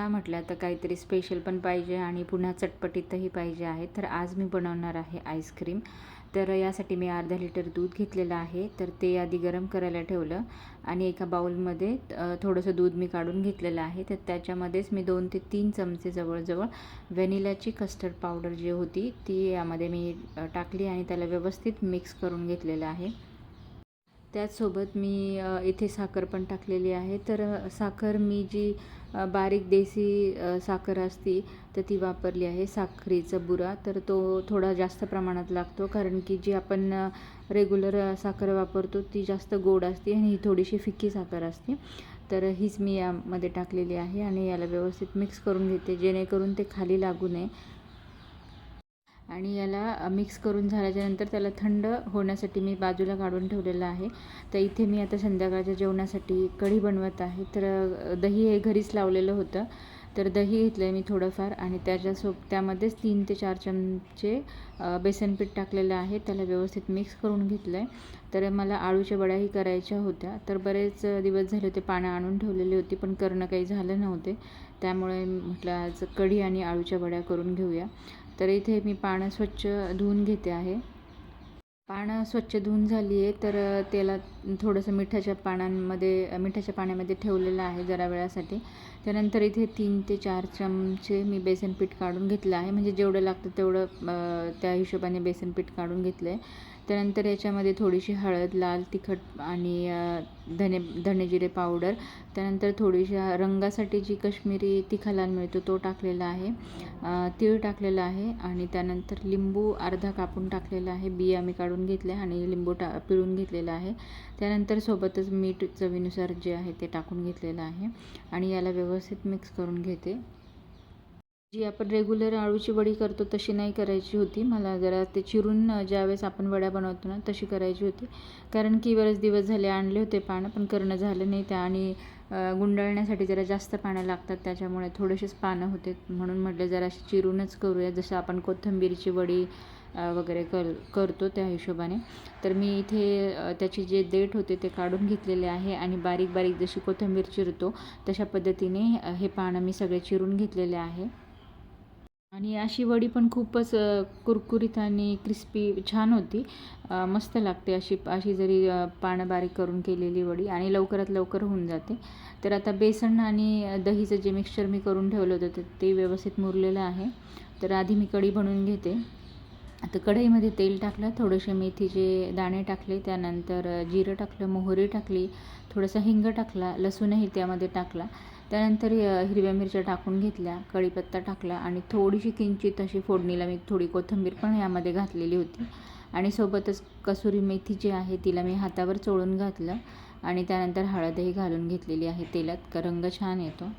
म्हटलं तर काहीतरी स्पेशल पण पाहिजे आणि पुन्हा चटपटीतही पाहिजे आहे. तर आज मी बनवणार आहे आईस्क्रीम तर यासाठी मी अर्धा लिटर दूध घेतलेलं आहे. तर ते आधी गरम करायला ठेवलं आणि एका बाउलमध्ये थोडंसं दूध मी काढून घेतलेलं आहे. तर त्याच्यामध्येच मी दोन ते तीन चमचे जवळजवळ व्हॅनिलाची कस्टर्ड पावडर जी होती ती यामध्ये मी टाकली आणि त्याला व्यवस्थित मिक्स करून घेतलेलं आहे. त्याचसोबत मी इथे साखर पण टाकलेली आहे. तर साखर मी जी बारीक देसी साखर असती तर ती वापरली आहे. साखरेचा बुरा. तर तो थोडा जास्त प्रमाणात लागतो. कारण की जी आपण रेग्युलर साखर वापरतो ती जास्त गोड असते आणि ही थोडीशी फिक्की साखर असते. तर हीच मी यामध्ये टाकलेली आहे आणि याला व्यवस्थित मिक्स करून घेते. जेणेकरून ते खाली लागू नये. आणि याला मिक्स करून झाल्याच्यानंतर त्याला थंड होण्यासाठी मी बाजूला काढून ठेवलेलं आहे. तर इथे मी आता संध्याकाळच्या जेवणासाठी कढी बनवत आहे. तर दही हे घरीच लावलेलं होतं. तर दही घेतलं आहे मी थोडंफार आणि त्याच्यासोब त्यामध्येच तीन ते चार चमचे बेसनपीठ बेसन पीठ टाकलेलं आहे. त्याला व्यवस्थित मिक्स करून घेतलं आहे तर मला आळूच्या वड्याही करायच्या होत्या. तर बरेच दिवस झाले होते पानं आणून ठेवलेली होती पण करणं काही झालं नव्हते. त्यामुळे म्हटलं आज कढी आणि आळूच्या वड्या करून घेऊया. तर इथे मी पानं स्वच्छ धुवून घेते आहे. पानं स्वच्छ धुवून झाली आहे तर त्याला थोडंसं मिठाच्या पानांमध्ये मिठाच्या पाण्यामध्ये ठेवलेलं आहे जरा वेळासाठी. त्यानंतर इथे तीन ते चार चमचे मी बेसन पीठ काढून घेतलं आहे. म्हणजे जेवढं लागतं तेवढं त्या हिशोबाने बेसन पीठ काढून घेतलं आहे. त्यानंतर याच्यामध्ये थोडीशी हळद लाल तिखट आणि धने धनेजिरे पावडर. त्यानंतर थोडीशी रंगासाठी जी कश्मीरी तिखालाल मिळतो तो टाकलेला आहे. तीळ टाकलेला आहे आणि त्यानंतर लिंबू अर्धा कापून टाकलेला आहे. बिया मी काढून घेतले आणि लिंबू टा पिळून घेतलेला आहे. त्यानंतर सोबतच मीठ चवीनुसार जे आहे ते टाकून घेतलेलं आहे आणि याला व्यवस्थित मिक्स करून घेते. जी आपण रेग्युलर आळूची वडी करतो तशी नाही करायची होती. मला जरा ते चिरून ज्यावेळेस आपण वड्या बनवतो ना तशी करायची होती. कारण की बरेच दिवस झाले आणले होते पानं पण करणं झालं नाही त्या आणि गुंडाळण्यासाठी जरा जास्त पानं लागतात. त्याच्यामुळे थोडेसेच पानं होते. म्हणून म्हटलं जरा अशी चिरूनच करूया. जसं आपण कोथिंबीरची वडी वगैरे कर करतो त्या हिशोबाने. तर मी इथे त्याची जे देठ होते ते काढून घेतलेले आहे आणि बारीक बारीक जशी कोथिंबीर चिरतो तशा पद्धतीने हे पानं मी सगळे चिरून घेतलेले आहे. आणि अशी वडी पण खूपच कुरकुरीत आणि क्रिस्पी छान होती. मस्त लागते अशी अशी जरी पानं बारीक करून केलेली वडी आणि लवकरात लवकर होऊन जाते. तर आता बेसन आणि दहीचं जे मिक्सचर मी करून ठेवलं होतं ते व्यवस्थित मुरलेलं आहे. तर आधी मी कढी बनवून घेते. आता कढईमध्ये तेल टाकलं थोडेसे मेथीचे दाणे टाकले त्यानंतर जिरं टाकलं मोहरी टाकली थोडासा हिंग टाकला लसूणही त्यामध्ये टाकला. त्यानंतर हिरव्या मिरच्या टाकून घेतल्या कढीपत्ता टाकला आणि थोडीशी किंचित अशी फोडणीला मी थोडी कोथिंबीर पण यामध्ये घातलेली होती. आणि सोबतच कसुरी मेथी जी आहे तिला मी हातावर चोळून घातलं आणि त्यानंतर हळदही घालून घेतलेली आहे तेलात का रंग छान येतो.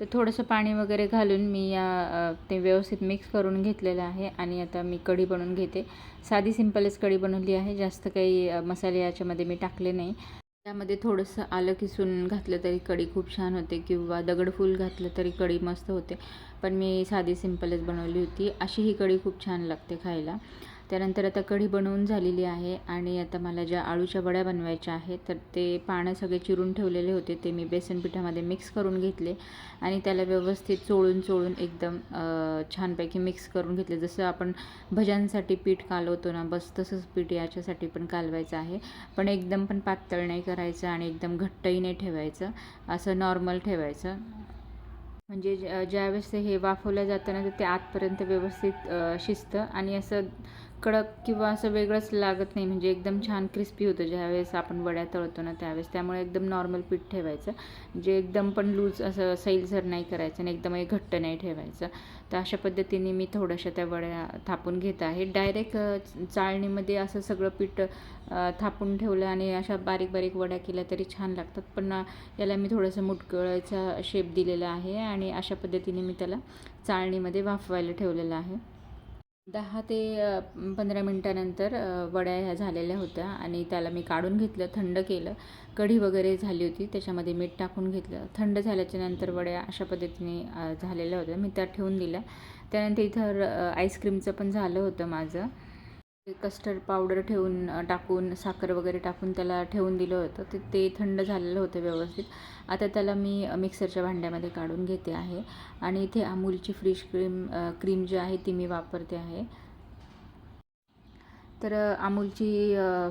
तर थोडंसं पाणी वगैरे घालून मी या ते व्यवस्थित मिक्स करून घेतलेलं आहे आणि आता मी कढी बनवून घेते. साधी सिंपलच कढी बनवली आहे जास्त काही मसाले याच्यामध्ये मी टाकले नाही. त्यामध्ये थोडंसं आलं किसून घातलं तरी कढी खूप छान होते किंवा दगडफूल घातलं तरी कढी मस्त होते. पण मी साधी सिंपलच बनवली होती. अशी ही कढी खूप छान लागते खायला. त्यानंतर आता कढी बनवून झालेली आहे आणि आता मला ज्या आळूच्या वड्या बनवायच्या आहेत तर ते पानं सगळे चिरून ठेवलेले होते. ते मी बेसन पिठामध्ये मिक्स करून घेतले आणि त्याला व्यवस्थित चोळून चोळून एकदम छानपैकी मिक्स करून घेतले. जसं आपण भज्यांसाठी पीठ कालवतो ना बस तसंच पीठ याच्यासाठी पण कालवायचं आहे. पण एकदम पण पातळ नाही करायचं आणि एकदम घट्टही नाही ठेवायचं. असं नॉर्मल ठेवायचं. म्हणजे ज्या ज्यावेळेस हे वाफवलं जातं ना तर ते आतपर्यंत व्यवस्थित शिस्त शिजतं आणि असं कडक किंवा असं वेगळंच लागत नाही. म्हणजे एकदम छान क्रिस्पी होतं. ज्यावेळेस आपण वड्या तळतो ना त्यावेळेस त्यामुळे एकदम नॉर्मल पीठ ठेवायचं. जे एकदम पण लूज असं सैलसर नाही करायचं आणि एकदमही घट्ट नाही ठेवायचं तर अशा पद्धतीने मी थोड्याशा त्या वड्या थापून घेत आहे. डायरेक्ट चाळणीमध्ये असं सगळं पीठ थापून ठेवलं आणि अशा बारीक बारीक वड्या केल्या तरी छान लागतात. पण याला मी थोडंसं मुटकळाचा शेप दिलेला आहे आणि अशा पद्धतीने मी त्याला चाळणीमध्ये वाफवायला ठेवलेलं आहे. दहा ते पंधरा मिनटानंतर वड्या ह्या झालेल्या होत्या आणि त्याला मी काढून घेतलं थंड केलं. कढी वगैरे झाली होती त्याच्यामध्ये मीठ टाकून घेतलं. थंड झाल्याच्यानंतर वड्या अशा पद्धतीने झालेल्या होत्या. मी त्या ठेवून दिल्या. त्यानंतर इथं आईस्क्रीमचं पण झालं होतं माझं. कस्टर्ड पावडर ठेवून टाकून साखर वगैरे टाकून त्याला ठेवून दिलं होतं. ते ते थंड झालेलं होतं व्यवस्थित. आता त्याला मी मिक्सरच्या भांड्यामध्ये काढून घेते आहे. आणि इथे अमूलची फ्रीश क्रीम क्रीम जी आहे ती मी वापरते आहे. तर अमूलची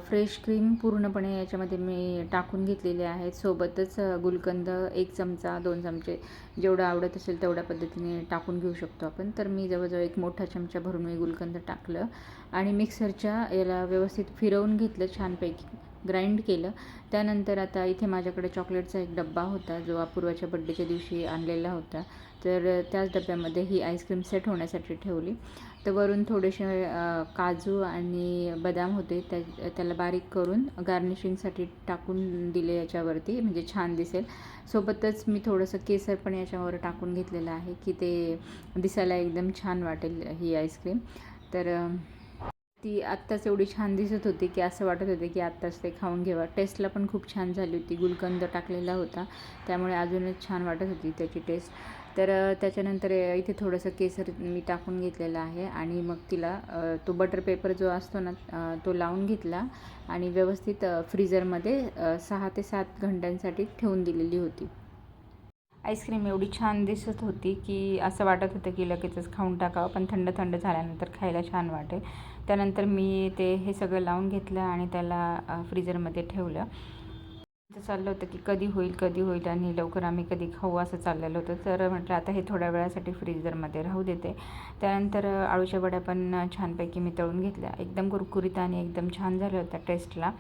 फ्रेश क्रीम पूर्णपणे याच्यामध्ये मी टाकून घेतलेली आहे. सोबतच गुलकंद एक चमचा दोन चमचे जेवढं आवडत असेल तेवढ्या पद्धतीने टाकून घेऊ शकतो आपण. तर मी जवळजवळ एक मोठा चमचा भरून मी गुलकंद टाकलं आणि मिक्सरच्या याला व्यवस्थित फिरवून घेतलं छानपैकी. ग्राइंड केलं. त्यानंतर आता इथे माझ्याकडे चॉकलेटचा एक डब्बा होता जो अपूर्वाच्या बड्डेच्या दिवशी आणलेला होता. तर त्याच डब्यामध्ये ही आईस्क्रीम सेट होण्यासाठी ठेवली. तर वरून थोडेसे काजू आणि बदाम होते त्या त्याला बारीक करून गार्निशिंगसाठी टाकून दिले याच्यावरती म्हणजे छान दिसेल. सोबतच मी थोडंसं केसर पण याच्यावर टाकून घेतलेलं आहे की ते दिसायला एकदम छान वाटेल ही आईस्क्रीम. तर ती आत्ताच एवढी छान दिसत होती की असं वाटत होते की आत्ताच ते खाऊन घ्यावं. टेस्टला पण खूप छान झाली होती. गुलकंद टाकलेला होता. त्यामुळे अजूनच छान वाटत होती त्याची टेस्ट. तर त्याच्यानंतर इथे थोडंसं केसर मी टाकून घेतलेलं आहे आणि मग तिला तो बटर पेपर जो असतो ना तो लावून घेतला आणि व्यवस्थित फ्रीजरमध्ये सहा ते सात घंट्यांसाठी ठेवून दिलेली होती. आईस्क्रीम एवढी छान दिसत होती की असं वाटत होतं की लगेचच खाऊन टाकावं. पण थंड थंड झाल्यानंतर खायला छान वाटेल त्यानंतर मी ते हे सगळं लावून घेतलं आणि त्याला फ्रीजरमध्ये ठेवलं. तर चाललं होतं की कधी होईल कधी होईल आणि लवकर आम्ही कधी खाऊ असं चाललेलं होतं. तर म्हटलं आता हे थोड्या वेळासाठी फ्रीजरमध्ये राहू देते. त्यानंतर अळूच्या आळूच्या वड्या पण छानपैकी मी तळून घेतल्या. एकदम कुरकुरीत आणि एकदम छान झाल्या होत्या टेस्टला.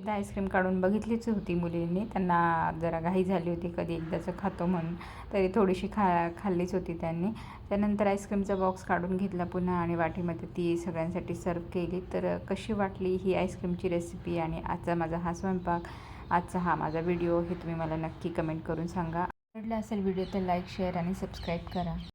एकदा आईस्क्रीम काढून बघितलीच होती मुलींनी. त्यांना जरा घाई झाली होती कधी एकदाचं खातो म्हणून. तरी थोडीशी खा खाल्लीच होती त्यांनी. त्यानंतर आईस्क्रीमचा बॉक्स काढून घेतला पुन्हा आणि वाटीमध्ये ती सगळ्यांसाठी सर्व केली. तर कशी वाटली ही आईस्क्रीमची रेसिपी आणि आजचा माझा हा स्वयंपाक? आजचा हा माझा व्हिडिओ हे तुम्ही मला नक्की कमेंट करून सांगा. आवडला असेल व्हिडिओ तर लाईक शेअर आणि सबस्क्राईब करा.